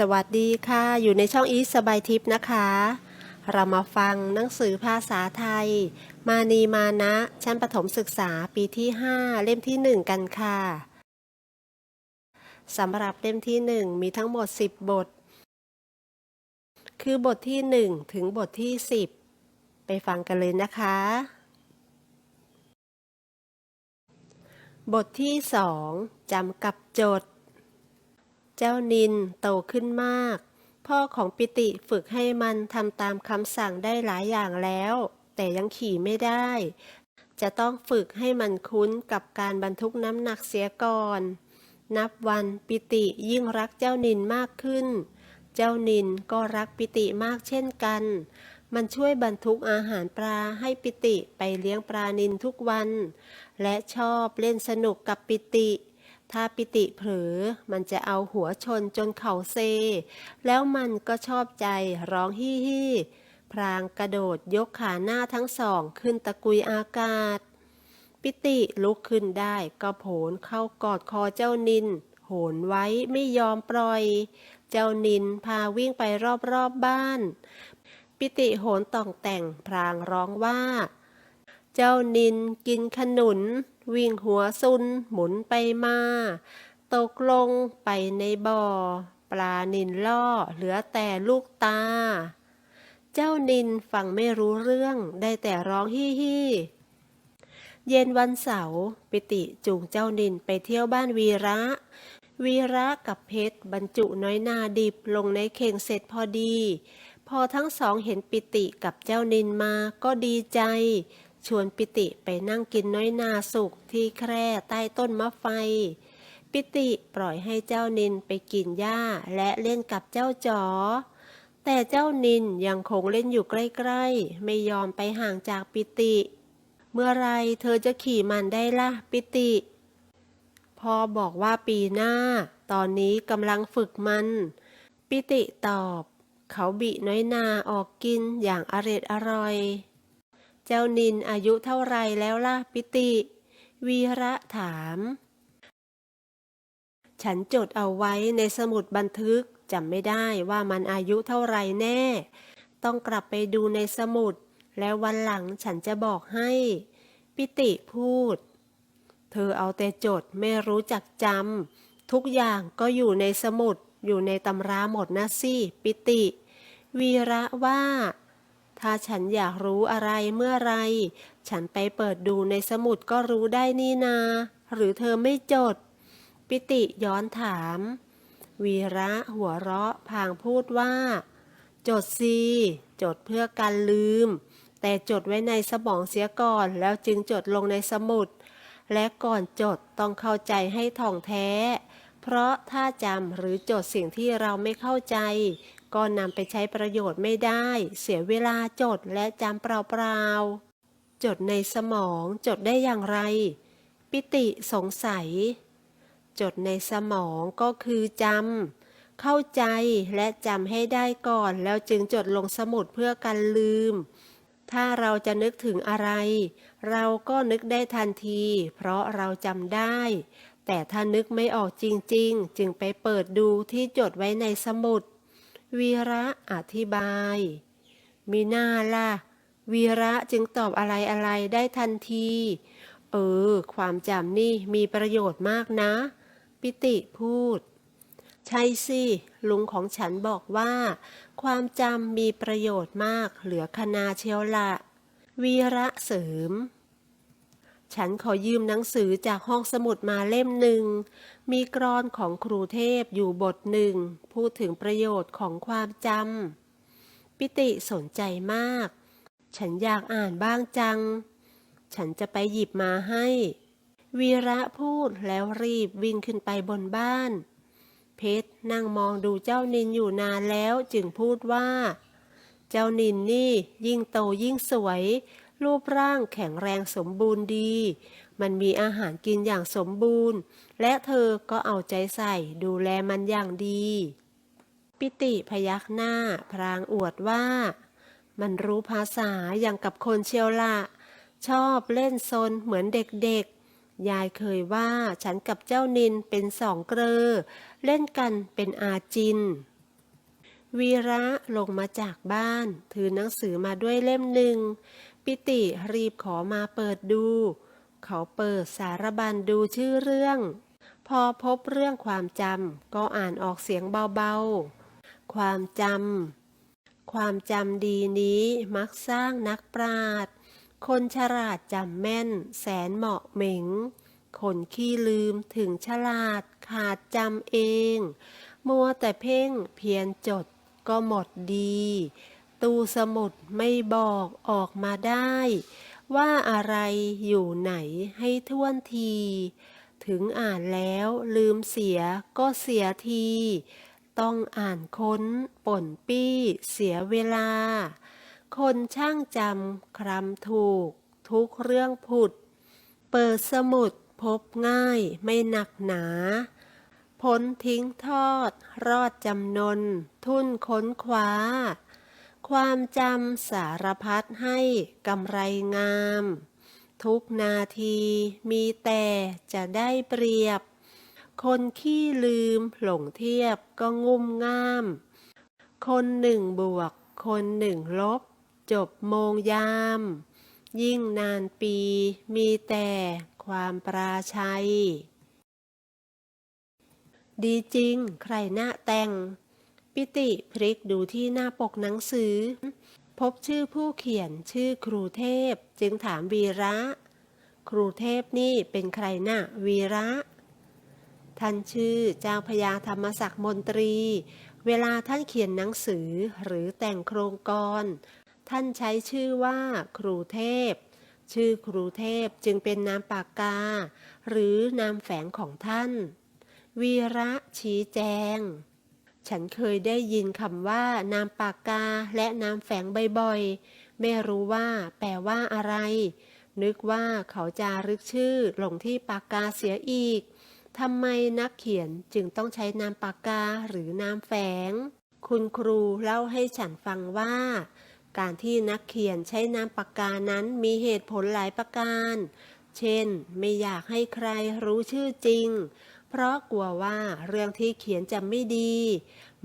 สวัสดีค่ะ อยู่ในช่องอีสบายทิพย์นะคะ เรามาฟังหนังสือภาษาไทย มานีมานะ ชั้นประถมศึกษาปีที่ 5 เล่มที่ 1 กันค่ะสำหรับเล่มที่ 1 มีทั้งหมด 10 บท คือบทที่ 1 ถึงบทที่ 10 ไปฟังกันเลยนะคะ บทที่ 2จำกับโจทย์ เจ้านินโตขึ้นมาก พ่อของปิติฝึกให้มันทำตามคำสั่งได้หลายอย่างแล้ว แต่ยังขี่ไม่ได้ จะต้องฝึกให้มันคุ้นกับการบรรทุกน้ำหนักเสียก่อน นับวันปิติยิ่งรักเจ้านินมากขึ้น เจ้านินก็รักปิติมากเช่นกัน มันช่วยบรรทุกอาหารปลาให้ปิติไปเลี้ยงปลานินทุกวัน และชอบเล่นสนุกกับปิติ ถ้าปิติเผลอมันจะเอาหัวชนจนเข่าเซ แล้วมันก็ชอบใจร้องฮิฮิพรางกระโดดยกขาหน้าทั้งสองขึ้นตะกุยอากาศ ปิติลุกขึ้นได้ก็โผนเข้ากอดคอเจ้านิน โหนไว้ไม่ยอมปล่อย เจ้านินพาวิ่งไปรอบๆบบ้าน ปิติโหนต่องแต่งพรางร้องว่า เจ้านินกินขนุน วิ่งหัวซุนหมุนไปมา ตกลงไปในบ่อ ปลานินล่อเหลือแต่ลูกตา เจ้านินฟังไม่รู้เรื่องได้แต่ร้องฮิฮิเย็นวันเสาร์ปิติจูงเจ้านินไปเที่ยวบ้านวีระ วีระกับเพชรบรรจุน้อยนาดิบลงในเข่งเสร็จพอดี พอทั้งสองเห็นปิติกับเจ้านินมาก็ดีใจ ชวนปิติไปนั่งกินน้อยนาสุกที่แคร่ใต้ต้นมะไฟ ปิติปล่อยให้เจ้านินไปกินหญ้าและเล่นกับเจ้าจ๋อ แต่เจ้านินยังคงเล่นอยู่ใกล้ๆ ไม่ยอมไปห่างจากปิติ เมื่อไรเธอจะขี่มันได้ล่ะปิติพ่อบอกว่าปีหน้า ตอนนี้กำลังฝึกมัน ปิติตอบ เขาบิน้อยนาออกกินอย่างอร็ดอร่อย เจ้านินอายุเท่าไรแล้วล่ะปิติ วีระถาม ฉันจดเอาไว้ในสมุดบันทึกจำไม่ได้ว่ามันอายุเท่าไรแน่ ต้องกลับไปดูในสมุด แล้ววันหลังฉันจะบอกให้ ปิติพูด เธอเอาแต่จดไม่รู้จักจำทุกอย่างก็อยู่ในสมุดอยู่ในตำราหมดนะสิปิติ วีระว่า ถ้าฉันอยากรู้อะไรเมื่อไร ฉันไปเปิดดูในสมุดก็รู้ได้นี่นา หรือเธอไม่จด ปิติย้อนถาม วีระหัวเราะพางพูดว่า จดสิจดเพื่อการลืม แต่จดไว้ในสมองเสียก่อนแล้วจึงจดลงในสมุด และก่อนจดต้องเข้าใจให้ท่องแท้ เพราะถ้าจำหรือจดสิ่งที่เราไม่เข้าใจ ก็นำไปใช้ประโยชน์ไม่ได้ เสียเวลาจดและจำเปล่าๆ จดในสมองจดได้อย่างไร ปิติสงสัย จดในสมองก็คือจำเข้าใจและจำให้ได้ก่อน แล้วจึงจดลงสมุดเพื่อกันลืม ถ้าเราจะนึกถึงอะไร เราก็นึกได้ทันที เพราะเราจำได้ แต่ถ้านึกไม่ออกจริง ๆ จึงไปเปิดดูที่จดไว้ในสมุด วีระอธิบาย มีหน้าล่ะ วีระจึงตอบอะไรอะไรได้ทันที เออ ความจำนี่มีประโยชน์มากนะ ปิติพูด ใช่สิ ลุงของฉันบอกว่า ความจำมีประโยชน์มากเหลือคณาเชียวละ วีระเสริม ฉันขอยืมหนังสือจากห้องสมุดมาเล่มหนึ่ง มีกรอนของครูเทพอยู่บทหนึ่ง พูดถึงประโยชน์ของความจำ ปิติสนใจมาก ฉันอยากอ่านบ้างจัง ฉันจะไปหยิบมาให้ วีระพูดแล้วรีบวิ่งขึ้นไปบนบ้าน เพชรนั่งมองดูเจ้านินอยู่นานแล้วจึงพูดว่า เจ้านินนี่ยิ่งโตยิ่งสวย รูปร่างแข็งแรงสมบูรณ์ดี มันมีอาหารกินอย่างสมบูรณ์ และเธอก็เอาใจใส่ดูแลมันอย่างดี ปิติพยักหน้า พรางอวดว่า มันรู้ภาษาอย่างกับคนเชียวละชอบเล่นซนเหมือนเด็กๆ ยายเคยว่าฉันกับเจ้านินเป็นสองเกลอ เล่นกันเป็นอาจิน วีระลงมาจากบ้าน ถือหนังสือมาด้วยเล่มหนึ่ง ปิติรีบขอมาเปิดดู เขาเปิดสารบัญดูชื่อเรื่อง พอพบเรื่องความจำก็อ่านออกเสียงเบาๆ ความจำความจำดีนี้มักสร้างนักปราดคนฉลาดจำแม่น แสนเหมาะเหม็งคนขี้ลืมถึงฉลาดขาดจำเอง มัวแต่เพ่งเพียรจดก็หมดดี ตูสมุดไม่บอกออกมาได้ ว่าอะไรอยู่ไหนให้ท่วนที ถึงอ่านแล้วลืมเสียก็เสียที ต้องอ่านค้นป่นปี้เสียเวลา คนช่างจำครำถูก ทุกเรื่องผุด เปิดสมุดพบง่ายไม่หนักหนาพ้นทิ้งทอด รอดจำนน ทุ่นค้นคว้า ความจำสารพัดให้กำไรงาม ทุกนาทีมีแต่จะได้เปรียบ คนขี้ลืมหลงเทียบก็งุ่มง่าม คนหนึ่งบวก คนหนึ่งลบ จบโมงยาม ยิ่งนานปีมีแต่ความปราชัย ดีจริงใครหน้าแต่ง ปิติพลิกดูที่หน้าปกหนังสือ พบชื่อผู้เขียนชื่อครูเทพ จึงถามวีระ ครูเทพนี่เป็นใครน่ะวีระ ท่านชื่อเจ้าพญาธรรมศักดิ์มนตรี เวลาท่านเขียนหนังสือหรือแต่งโครงกร ท่านใช้ชื่อว่าครูเทพ ชื่อครูเทพจึงเป็นนามปากกา หรือนามแฝงของท่าน วีระชี้แจง ฉันเคยได้ยินคำว่านามปากกาและนามแฝงบ่อยๆ ไม่รู้ว่าแปลว่าอะไร นึกว่าเขาจะรึกชื่อลงที่ปากกาเสียอีก ทำไมนักเขียนจึงต้องใช้นามปากกาหรือนามแฝง คุณครูเล่าให้ฉันฟังว่า การที่นักเขียนใช้นามปากกานั้นมีเหตุผลหลายประการ เช่น ไม่อยากให้ใครรู้ชื่อจริง เพราะกลัวว่าเรื่องที่เขียนจะไม่ดี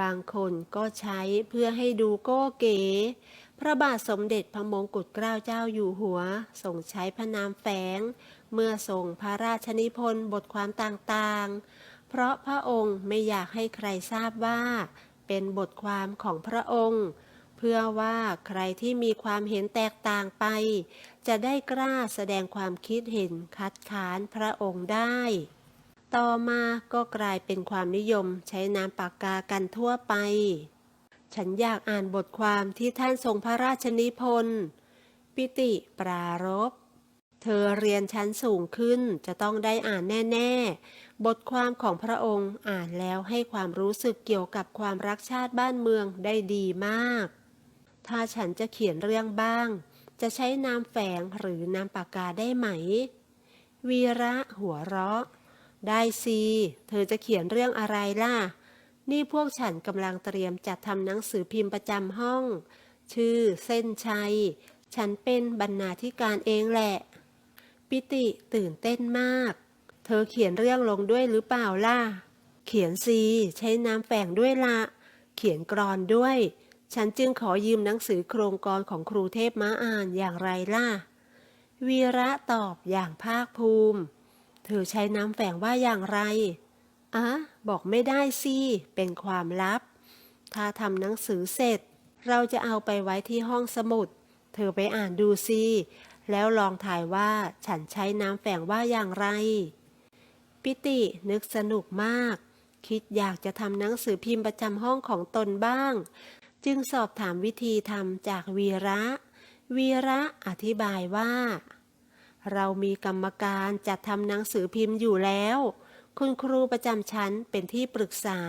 บางคนก็ใช้เพื่อให้ดูโก้เก๋ พระบาทสมเด็จพระมงกุฎเกล้าเจ้าอยู่หัวทรงใช้พระนามแฝง เมื่อทรงพระราชนิพนธ์บทความต่างๆ เพราะพระองค์ไม่อยากให้ใครทราบว่า เป็นบทความของพระองค์เพื่อว่าใครที่มีความเห็นแตกต่างไป จะได้กล้าแสดงความคิดเห็นคัดค้านพระองค์ได้ ต่อมาก็กลายเป็นความนิยมใช้นามปากกากันทั่วไป ฉันอยากอ่านบทความที่ท่านทรงพระราชนิพนธ์ปิติปรารภเธอเรียนชั้นสูงขึ้นจะต้องได้อ่านแน่ ๆ บทความของพระองค์อ่านแล้วให้ความรู้สึกเกี่ยวกับความรักชาติบ้านเมืองได้ดีมาก ถ้าฉันจะเขียนเรื่องบ้าง จะใช้นามแฝงหรือนามปากกาได้ไหม วีระหัวเราะ ได้สิ เธอจะเขียนเรื่องอะไรล่ะ นี่พวกฉันกำลังเตรียมจัดทำหนังสือพิมพ์ประจำห้อง ชื่อเส้นชัย ฉันเป็นบรรณาธิการเองแหละ ปิติตื่นเต้นมาก เธอเขียนเรื่องลงด้วยหรือเปล่าล่ะ เขียนสิใช้นามแฝงด้วยละ เขียนกรอนด้วย ฉันจึงขอยืมหนังสือโครงกรของครูเทพมาอ่านอย่างไรล่ะ วีระตอบอย่างภาคภูมิ เธอใช้น้ำแฝงว่าอย่างไรอะบอกไม่ได้สิ เป็นความลับ ถ้าทำหนังสือเสร็จ เราจะเอาไปไว้ที่ห้องสมุด เธอไปอ่านดูสิ แล้วลองถ่ายว่าฉันใช้น้ำแฝงว่าอย่างไร ปิตินึกสนุกมาก คิดอยากจะทำหนังสือพิมพ์ประจำห้องของตนบ้าง จึงสอบถามวิธีทำจากวีระ วีระอธิบายว่า เรามีกรรมการจัดทำหนังสือพิมพ์อยู่แล้ว คุณครูประจำชั้นเป็นที่ปรึกษา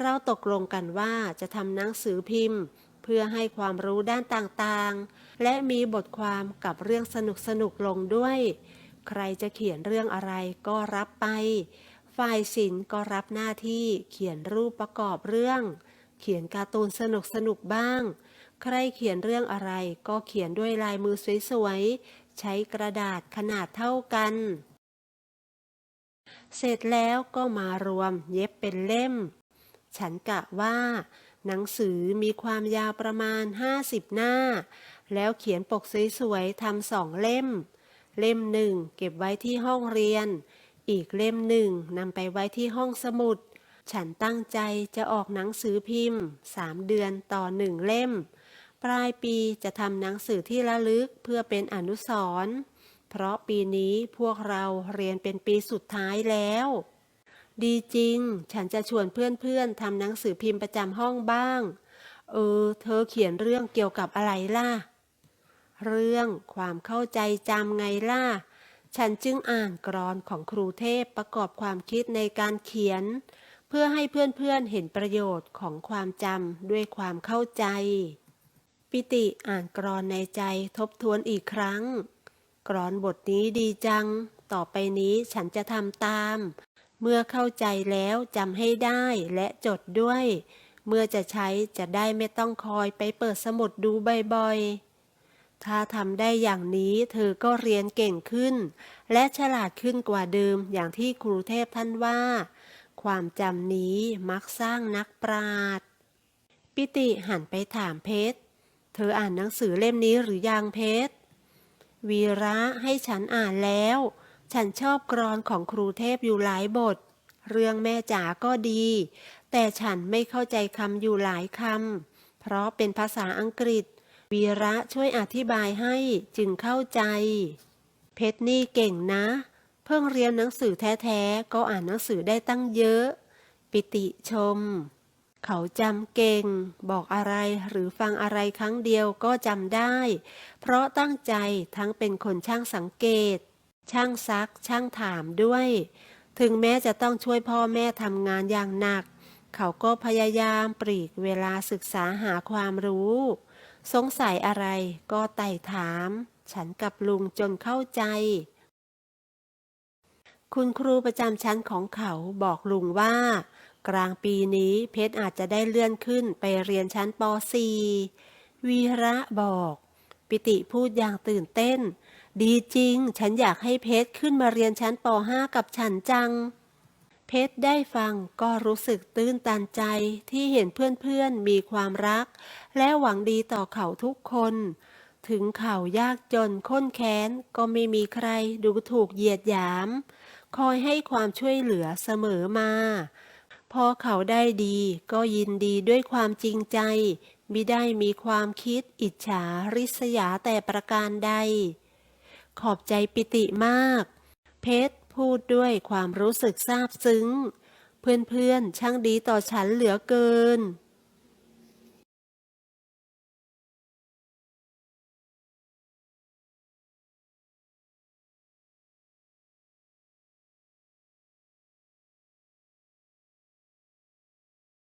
เราตกลงกันว่าจะทำหนังสือพิมพ์ เพื่อให้ความรู้ด้านต่างๆ และมีบทความกับเรื่องสนุกๆลงด้วย ใครจะเขียนเรื่องอะไรก็รับไป ฝ่ายศิลป์ก็รับหน้าที่เขียนรูปประกอบเรื่อง เขียนการ์ตูนสนุกๆบ้าง ใครเขียนเรื่องอะไรก็เขียนด้วยลายมือสวย ใช้กระดาษขนาดเท่ากัน เสร็จแล้วก็มารวมเย็บเป็นเล่ม ฉันกะว่า หนังสือมีความยาวประมาณ 50 หน้า แล้วเขียนปกสวยๆทำสองเล่ม เล่มหนึ่งเก็บไว้ที่ห้องเรียน อีกเล่มหนึ่งนำไปไว้ที่ห้องสมุด ฉันตั้งใจจะออกหนังสือพิมพ์สามเดือนต่อหนึ่งเล่ม ปลายปีจะทำหนังสือที่ระลึกเพื่อเป็นอนุสรณ์เพราะปีนี้พวกเราเรียนเป็นปีสุดท้ายแล้ว ดีจริง ฉันจะชวนเพื่อนๆทำหนังสือพิมพ์ประจำห้องบ้าง เออ เธอเขียนเรื่องเกี่ยวกับอะไรล่ะ เรื่องความเข้าใจจำไงล่ะ ฉันจึงอ่านกรอนของครูเทพประกอบความคิดในการเขียน เพื่อให้เพื่อนๆเห็นประโยชน์ของความจำด้วยความเข้าใจ ปิติอ่านกรอนในใจทบทวนอีกครั้ง กรอนบทนี้ดีจัง ต่อไปนี้ฉันจะทำตาม เมื่อเข้าใจแล้วจำให้ได้และจดด้วย เมื่อจะใช้จะได้ไม่ต้องคอยไปเปิดสมุดดูบ่อยๆ ถ้าทำได้อย่างนี้เธอก็เรียนเก่งขึ้น และฉลาดขึ้นกว่าเดิมอย่างที่ครูเทพท่านว่า ความจำนี้มักสร้างนักปราชญ์ปิติหันไปถามเพชร เธออ่านหนังสือเล่มนี้หรือยังเพชร วีระให้ฉันอ่านแล้ว ฉันชอบกรอนของครูเทพอยู่หลายบท เรื่องแม่จ๋าก็ดี แต่ฉันไม่เข้าใจคำอยู่หลายคำ เพราะเป็นภาษาอังกฤษ วีระช่วยอธิบายให้จึงเข้าใจ เพชรนี่เก่งนะ เพิ่งเรียนหนังสือแท้ๆ ก็อ่านหนังสือได้ตั้งเยอะ ปิติชม เขาจำเก่ง บอกอะไรหรือฟังอะไรครั้งเดียวก็จำได้ เพราะตั้งใจทั้งเป็นคนช่างสังเกต ช่างซัก ช่างถามด้วย ถึงแม้จะต้องช่วยพ่อแม่ทำงานอย่างหนัก เขาก็พยายามปลีกเวลาศึกษาหาความรู้ สงสัยอะไรก็ไต่ถาม ฉันกับลุงจนเข้าใจ คุณครูประจำชั้นของเขาบอกลุงว่า กลางปีนี้เพชรอาจจะได้เลื่อนขึ้นไปเรียนชั้นป .4 วีระบอก ปิติพูดอย่างตื่นเต้น ดีจริง ฉันอยากให้เพชรขึ้นมาเรียนชั้นป .5 กับฉันจัง เพชรได้ฟังก็รู้สึกตื้นตันใจที่เห็นเพื่อนๆมีความรัก และหวังดีต่อเขาทุกคนถึงเขายากจนข้นแค้น ก็ไม่มีใครดูถูกเหยียดหยาม คอยให้ความช่วยเหลือเสมอมา พอเขาได้ดีก็ยินดีด้วยความจริงใจมิได้มีความคิดอิจฉาริษยาแต่ประการใด ขอบใจปิติมาก เพชรพูดด้วยความรู้สึกซาบซึ้ง เพื่อนๆช่างดีต่อฉันเหลือเกิน